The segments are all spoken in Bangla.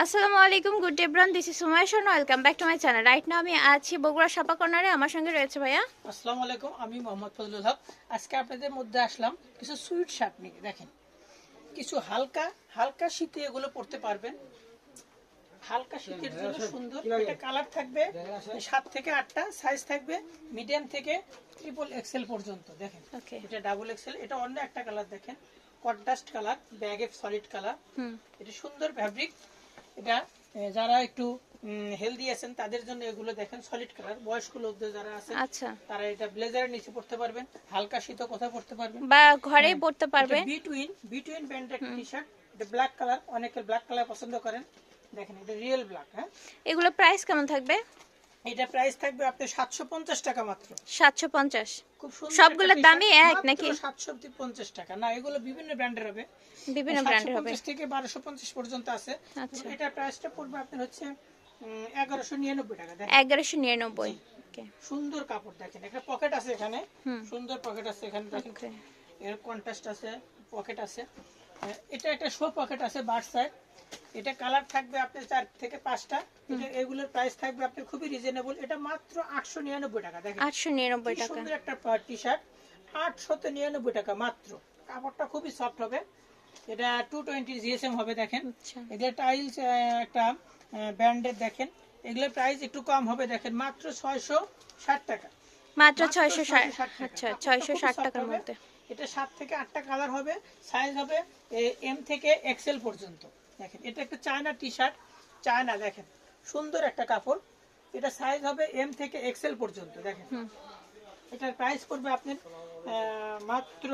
আসসালামু আলাইকুম good day bran. This is Sumaiya Sharma welcome back to my channel right now আমি আছি বগুড়া সাপা কর্নারে। আমার সঙ্গে রয়েছে ভাইয়া। আসসালামু আলাইকুম আমি মোহাম্মদ ফজলুল হক। আজকে আপনাদের মধ্যে আসলাম কিছু সুইট শার্ট নিয়ে। দেখেন কিছু হালকা হালকা শীতে এগুলো পড়তে পারবেন। হালকা শীতের জন্য সুন্দর এটা কালার থাকবে। সাত থেকে আটটা সাইজ থাকবে মিডিয়াম থেকে ট্রিপল এক্সেল পর্যন্ত। দেখেন ওকে এটা ডাবল এক্সেল এটা অন্য একটা কালার দেখেন। কন্ট্রাস্ট কালার ব্যাগে সলিড কালার হুম। এটা সুন্দর ফ্যাব্রিক এটা যারা একটু হেলদি আছেন তাদের জন্য এগুলো দেখেন সলিড কালার বয়স্ক লোকদের যারা আছেন আচ্ছা। তারা এটা ব্লেজারের নিচে পড়তে পারবেন হালকা শীত কোথায় পড়তে পারবেন। বা ঘরেই পড়তে পারবে। বিটুইন বিটুইন ব্র্যান্ডের একটা টি শার্ট এটা ব্ল্যাক কালার অনেকে ব্ল্যাক কালার পছন্দ করেন। দেখেন এটা রিয়েল ব্ল্যাক হ্যাঁ? এগুলো প্রাইস কেমন থাকবে? এটা প্রাইস থাকবে সাতশো পঞ্চাশ টাকা মাত্র। সাতশো পঞ্চাশ। খুব সুন্দর সবগুলোর দামই এক নাকি? সাতশো পঞ্চাশ টাকা। না এগুলো বিভিন্ন ব্র্যান্ডের হবে। বিভিন্ন ব্র্যান্ডের হবে। 750 থেকে বারোশো পঞ্চাশ পর্যন্ত আছে। আচ্ছা। এটা প্রাইসটা পড়বে আপনার হচ্ছে এগারোশো নিরানব্বই টাকা। দেখেন। এগারোশো নিরানব্বই। ওকে। সুন্দর কাপড় দেখেন। একটা পকেট আছে এখানে। সুন্দর পকেট আছে এখানে দেখেন। এর কন্ট্রাস্ট আছে পকেট আছে। এটা একটা শো পকেট আছে বার সাইড। এটা কালার থাকবে আপনার চার থেকে পাঁচটা। এগুলোর প্রাইস থাকবে আপনার খুবই রিজনেবল এটা মাত্র আটশো নিরানব্বই টাকা দেখেন। আটশো নিরানব্বই টাকা। সুন্দর একটা টি শার্ট আটশো নিরানব্বই টাকা মাত্র। কাপড়টা খুবই সফট হবে। এটা টু টোয়েন্টি জিএসএম হবে দেখেন। আচ্ছা। এটা টাইলস একটা ব্র্যান্ডের দেখেন। এগুলোর প্রাইস একটু কম হবে দেখেন। মাত্র ছয়শো ষাট টাকা। মাত্র ছয়শো ষাট 660 টাকা। আচ্ছা ছয়শো ষাট soft টাকার মধ্যে। এটা সাত থেকে আটটা কালার হবে সাইজ হবে এম থেকে এক্সেল পর্যন্ত। দেখেন এটা একটা চায়না টি শার্ট চায়না দেখেন সুন্দর একটা কাপড়। এটা সাইজ হবে এম থেকে এক্সেল পর্যন্ত দেখেন। এটার প্রাইস পড়বে আপনার মাত্র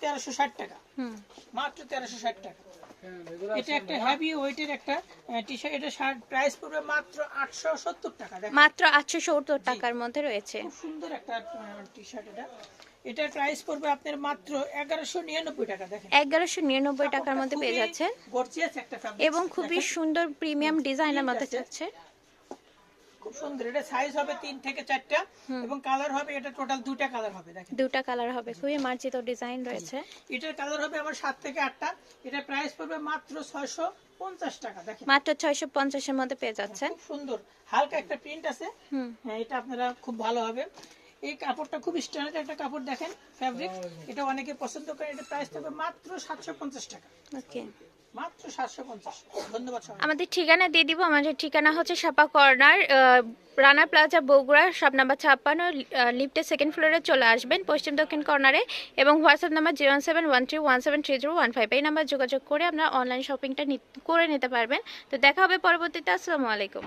তেরোশো ষাট টাকা। হুম। মাত্র তেরোশো ষাট টাকা। এটা একটা হেভি ওয়েটের একটা টি শার্ট এটা শার্ট প্রাইস পড়বে মাত্র আটশো সত্তর টাকা মাত্র আটশো সত্তর টাকার মধ্যে রয়েছে। খুব সুন্দর একটা টি শার্ট এটা। এটার প্রাইস পড়বে আপনার মাত্র এগারোশো নিরানব্বই টাকা দেখেন। এগারোশো নিরানব্বই টাকার মধ্যে পেয়ে যাচ্ছেন। গর্জিয়াস একটা fabric। এবং খুবই সুন্দর প্রিমিয়াম ডিজাইনের মধ্যে যাচ্ছে। খুব সুন্দর এটা সাইজ হবে তিন থেকে চারটা এবং কালার হবে এটা টোটাল দুটা কালার হবে দেখেন। দুটা কালার হবে খুবই মার্জিত ডিজাইন রয়েছে। এটার কালার হবে আমার সাত থেকে আটটা এটা প্রাইস পড়বে মাত্র ছয়শো পঞ্চাশ টাকা দেখেন। মাত্র ছয়শো পঞ্চাশের মধ্যে পেয়ে যাচ্ছেন। খুব সুন্দর হালকা একটা প্রিন্ট আছে। হ্যাঁ, এটা আপনারা খুব ভালো হবে। এই কাপড়টা খুব স্ট্যান্ডার্ড একটা কাপড় দেখেন ফ্যাব্রিক এটা অনেকে পছন্দ করে এটা প্রাইস থাকবে মাত্র সাতশো পঞ্চাশ টাকা। ওকে মাত্র সাতশো পঞ্চাশ। ধন্যবাদ আমাদের ঠিকানা দিয়ে দিব আমাদের ঠিকানা হচ্ছে সাপা কর্নার রানা প্লাজা বগুড়া সব নাম্বার ছাপ্পান্ন লিফটের সেকেন্ড ফ্লোরে চলে আসবেন পশ্চিম দক্ষিণ কর্নারে এবং WhatsApp number zero seven one three one seven three zero one five এই নাম্বার যোগাযোগ করে আপনারা অনলাইন শপিংটা করে নিতে পারবেন। তো দেখা হবে পরবর্তীতে আসসালামু আলাইকুম।